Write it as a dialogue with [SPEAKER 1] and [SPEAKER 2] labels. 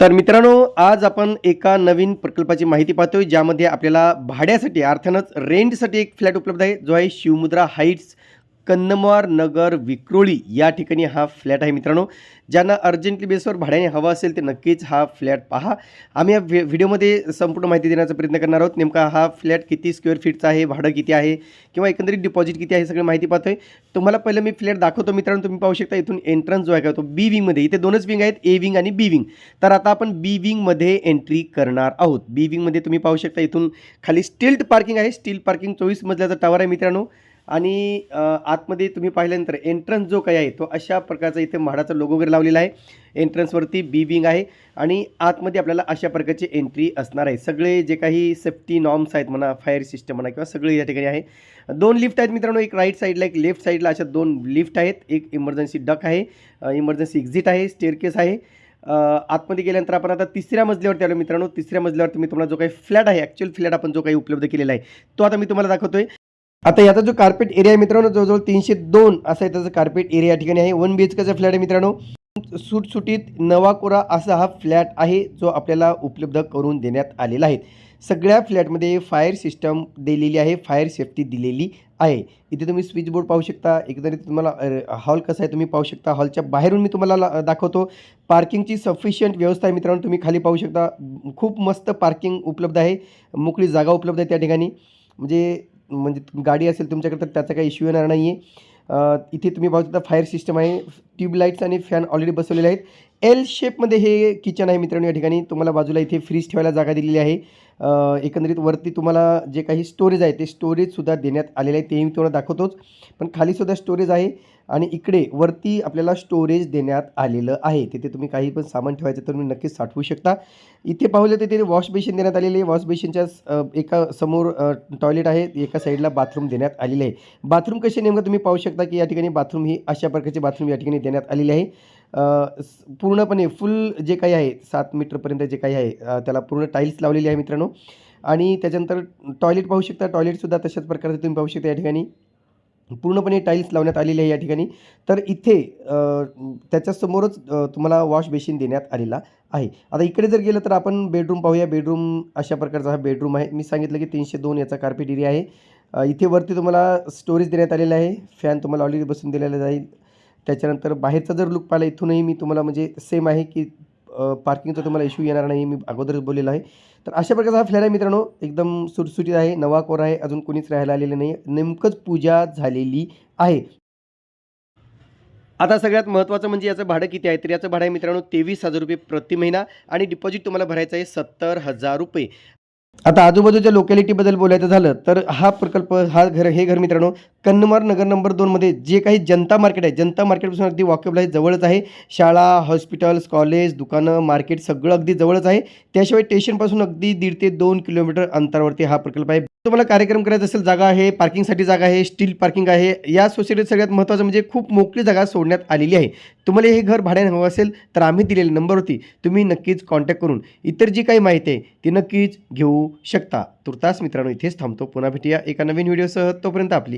[SPEAKER 1] तर मित्रांनो आज आपण एका नवीन प्रकल्पाची माहिती पाहतोय ज्यामध्ये आपल्याला भाड्यासाठी अर्थानच रेंटसाठी एक फ्लॅट उपलब्ध आहे जो आहे शिवमुद्रा हाईट्स कन्नमार नगर विक्रोळी या ठिकाणी हा फ्लॅट आहे मित्रांनो. ज्यांना अर्जंटली बेसवर भाड्याने हवा असेल ते नक्कीच हा फ्लॅट पहा. आम्ही या व्हि व्हिडिओमध्ये संपूर्ण माहिती देण्याचा प्रयत्न करणार आहोत. नेमका हा फ्लॅट किती स्क्वेअर फीटचा आहे भाडं किती आहे किंवा एकंदरीत डिपॉझिट किती आहे सगळी माहिती पाहतोय. तुम्हाला पहिलं मी फ्लॅट दाखवतो मित्रांनो. तुम्ही पाहू शकता इथून एंट्रन्स जो आहे का तो बी विंगमध्ये इथे दोनच विंग आहेत ए विंग आणि बी विंग तर आता आपण बी विंगमध्ये एंट्री करणार आहोत. बी विंगमध्ये तुम्ही पाहू शकता इथून खाली स्टिल्ट पार्किंग आहे. स्टील पार्किंग चोवीस मजल्याचा टावर आहे मित्रांनो. आणि आतमध्ये तुम्ही पाहिल्यानंतर एंट्रन्स जो काही आहे तो अशा प्रकारचा इथे म्हाडाचा लोगो वगैरे लावलेला आहे. एंट्रन्सवरती बी विंग आहे आणि आतमध्ये आपल्याला अशा प्रकारची एंट्री असणार आहे. सगळे जे काही सेफ्टी नॉर्म्स आहेत म्हणा फायर सिस्टम म्हणा किंवा सगळे या ठिकाणी आहे. दोन लिफ्ट आहेत मित्रांनो एक राईट साईडला एक लेफ्ट साईडला अशा दोन लिफ्ट आहेत. एक इमर्जन्सी डक आहे इमर्जन्सी एक्झिट आहे स्टेअरकेस आहे. आतमध्ये गेल्यानंतर आपण आता तिसऱ्या मजल्यावरती आलो मित्रांनो. तिसऱ्या मजल्यावरती मी तुम्हाला जो काही फ्लॅट आहे ॲक्च्युअल फ्लॅट आपण जो काही उपलब्ध केलेला आहे तो आता मी तुम्हाला दाखवतोय. आता याचा जो कार्पेट एरिया आहे मित्रांनो जवळजवळ तीनशे दोन असा आहे त्याचा कार्पेट एरिया या ठिकाणी आहे. वन बी एच केचा फ्लॅट आहे मित्रांनो. सुटसुटीत नवा कोरा असा हा फ्लॅट आहे जो आपल्याला उपलब्ध करून देण्यात आलेला आहे. सगळ्या फ्लॅटमध्ये फायर सिस्टम दिलेली आहे फायर सेफ्टी दिलेली आहे. इथे तुम्ही स्विच बोर्ड पाहू शकता. एकंदरीत तुम्हाला हॉल कसा आहे तुम्ही पाहू शकता. हॉलच्या बाहेरून मी तुम्हाला ला- दाखवतो. पार्किंगची सफिशियंट व्यवस्था आहे मित्रांनो तुम्ही खाली पाहू शकता. खूप मस्त पार्किंग उपलब्ध आहे. मोकळी जागा उपलब्ध आहे त्या ठिकाणी. म्हणजे म्हणजे गाडी असेल तुमच्याकडे तर त्याचा काही इश्यू येणार नाही आहे इथे तुम्ही पाहू शकता फायर सिस्टम आहे. ट्यूबलाईट्स आणि फॅन ऑलरेडी बसवलेले आहेत. एल शेपमध्ये हे किचन आहे मित्रांनो या ठिकाणी. तुम्हाला बाजूला इथे फ्रीज ठेवायला जागा दिलेली आहे. एकंदरीत वरती तुम्हाला जे काही स्टोरेज आहे ते स्टोरेजसुद्धा देण्यात आलेलं आहे. तेही मी तुम्हाला दाखवतोच. पण खालीसुद्धा स्टोरेज आहे. आणि इकडे वरती आपल्याला स्टोरेज देण्यात आलेलं आहे. तिथे तुम्ही काही पण सामान ठेवायचं तर तुम्ही नक्कीच साठवू शकता. इथे पाहिलं तर तिथे वॉश बेसिन देण्यात आलेले आहे. वॉश बेसिनच्या एका समोर टॉयलेट आहे. एका साईडला बाथरूम देण्यात आलेले आहे. बाथरूम कसे नेमकं तुम्ही पाहू शकता की या ठिकाणी बाथरूम ही अशा प्रकारचे बाथरूम या ठिकाणी देण्यात आलेले आहे. पूर्णपणे फुल जे काही आहे सात मीटरपर्यंत जे काही आहे त्याला पूर्ण टाईल्स लावलेली आहे मित्रांनो. आणि त्याच्यानंतर टॉयलेट पाहू शकता. टॉयलेटसुद्धा तशाच प्रकारचं तुम्ही पाहू शकता या ठिकाणी. पूर्णपणे टाईल्स लावण्यात आलेले आहे या ठिकाणी. तर इथे त्याच्यासमोरच तुम्हाला वॉश बेसिन देण्यात आलेला आहे. आता इकडे जर गेलं तर आपण बेडरूम पाहूया. बेडरूम अशा प्रकारचा हा बेडरूम आहे. मी सांगितलं की तीनशे दोन याचा कार्पेट एरिया आहे. इथे वरती तुम्हाला स्टोरेज देण्यात आलेला आहे. फॅन तुम्हाला ऑलरेडी बसून दिलेला जाईल. त्याच्यानंतर बाहेरचा जर लुक पाहिला इथूनही मी तुम्हाला म्हणजे सेम आहे की पार्किंगचा तुम्हाला इश्यू येणार नाही मी अगोदरच बोललेलं आहे. तर अशा प्रकारचा हा फ्लॅट आहे मित्रांनो. एकदम सुटसुटीत आहे नवा कोर आहे अजून कोणीच राहायला आलेलं नाही. नेमकंच पूजा झालेली आहे. आता सगळ्यात महत्त्वाचं म्हणजे याचं भाडं किती आहे? तर याचं भाडं आहे मित्रांनो तेवीस हजार रुपये प्रति महिना आणि डिपॉझिट तुम्हाला भरायचं आहे सत्तर हजार रुपये. आता आजूबाजूच्या लोकॅलिटीबद्दल बोलायचं झालं तर हा प्रकल्प हा घर हे घर मित्रांनो कन्नमार नगर नंबर दोनमध्ये जे काही जनता मार्केट आहे जनता मार्केटपासून अगदी वॉकेबल आहे जवळच आहे. शाळा हॉस्पिटल्स कॉलेज दुकानं मार्केट सगळं अगदी जवळच आहे. त्याशिवाय स्टेशनपासून अगदी दीड ते दोन किलोमीटर अंतरावरती हा प्रकल्प आहे. तुम्हाला कार्यक्रम करायचा असेल जागा आहे पार्किंगसाठी जागा आहे स्टील पार्किंग आहे. या सोसायटीत सगळ्यात महत्त्वाचं म्हणजे खूप मोकळी जागा सोडण्यात आलेली आहे. तुम्हाला हे घर भाड्याने हवं असेल तर आम्ही दिलेल्या नंबरवरती तुम्ही नक्कीच कॉन्टॅक्ट करून इतर जी काही माहिती आहे ती नक्कीच घेऊ शकता. तुर्तास मित्रांनो इथेच थांबतो. पुन्हा भेटूया एका नवीन व्हिडिओसह तोपर्यंत आपली